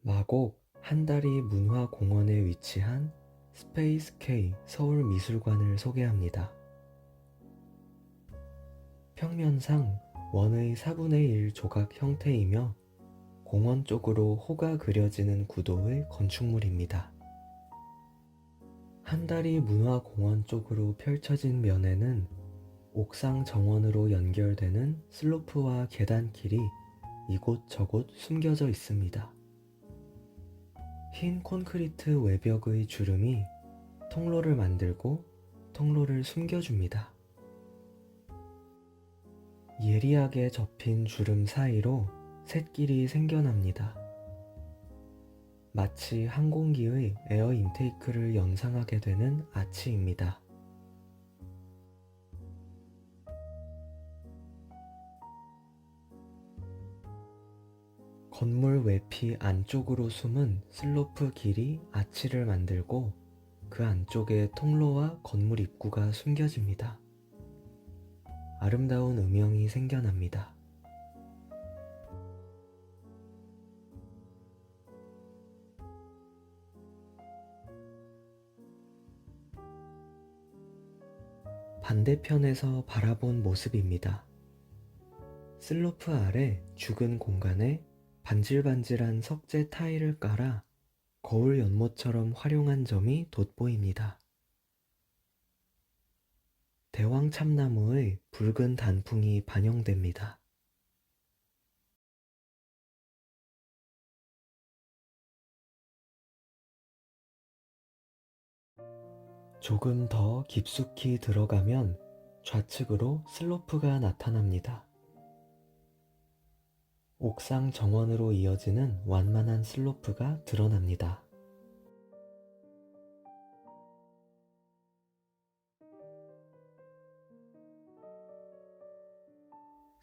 마곡 한다리 문화공원에 위치한 스페이스 K 서울미술관을 소개합니다. 평면상 원의 4분의 1 조각 형태이며 공원 쪽으로 호가 그려지는 구도의 건축물입니다. 한다리 문화공원 쪽으로 펼쳐진 면에는 옥상 정원으로 연결되는 슬로프와 계단길이 이곳저곳 숨겨져 있습니다. 흰 콘크리트 외벽의 주름이 통로를 만들고 통로를 숨겨줍니다. 예리하게 접힌 주름 사이로 샛길이 생겨납니다. 마치 항공기의 에어 인테이크를 연상하게 되는 아치입니다. 건물 외피 안쪽으로 숨은 슬로프 길이 아치를 만들고 그 안쪽에 통로와 건물 입구가 숨겨집니다. 아름다운 음영이 생겨납니다. 반대편에서 바라본 모습입니다. 슬로프 아래 죽은 공간에 반질반질한 석재 타일을 깔아 거울 연못처럼 활용한 점이 돋보입니다. 대왕 참나무의 붉은 단풍이 반영됩니다. 조금 더 깊숙이 들어가면 좌측으로 슬로프가 나타납니다. 옥상 정원으로 이어지는 완만한 슬로프가 드러납니다.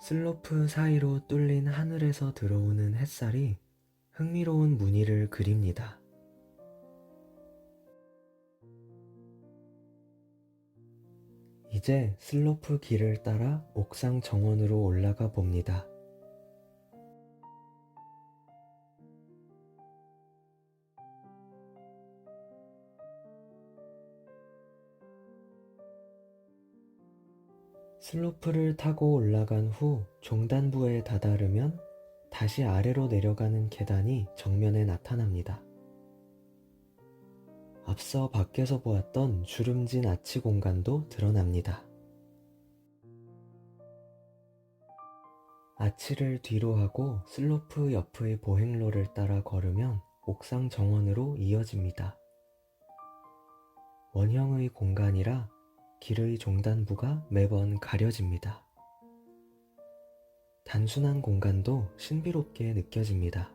슬로프 사이로 뚫린 하늘에서 들어오는 햇살이 흥미로운 무늬를 그립니다. 이제 슬로프 길을 따라 옥상 정원으로 올라가 봅니다. 슬로프를 타고 올라간 후 종단부에 다다르면 다시 아래로 내려가는 계단이 정면에 나타납니다. 앞서 밖에서 보았던 주름진 아치 공간도 드러납니다. 아치를 뒤로 하고 슬로프 옆의 보행로를 따라 걸으면 옥상 정원으로 이어집니다. 원형의 공간이라 길의 종단부가 매번 가려집니다. 단순한 공간도 신비롭게 느껴집니다.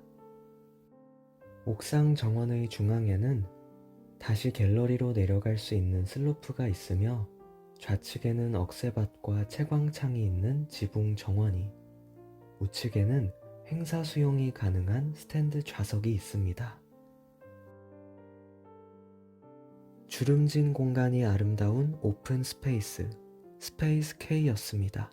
옥상 정원의 중앙에는 다시 갤러리로 내려갈 수 있는 슬로프가 있으며 좌측에는 억새밭과 채광창이 있는 지붕 정원이, 우측에는 행사 수용이 가능한 스탠드 좌석이 있습니다. 주름진 공간이 아름다운 오픈 스페이스, 스페이스 K였습니다.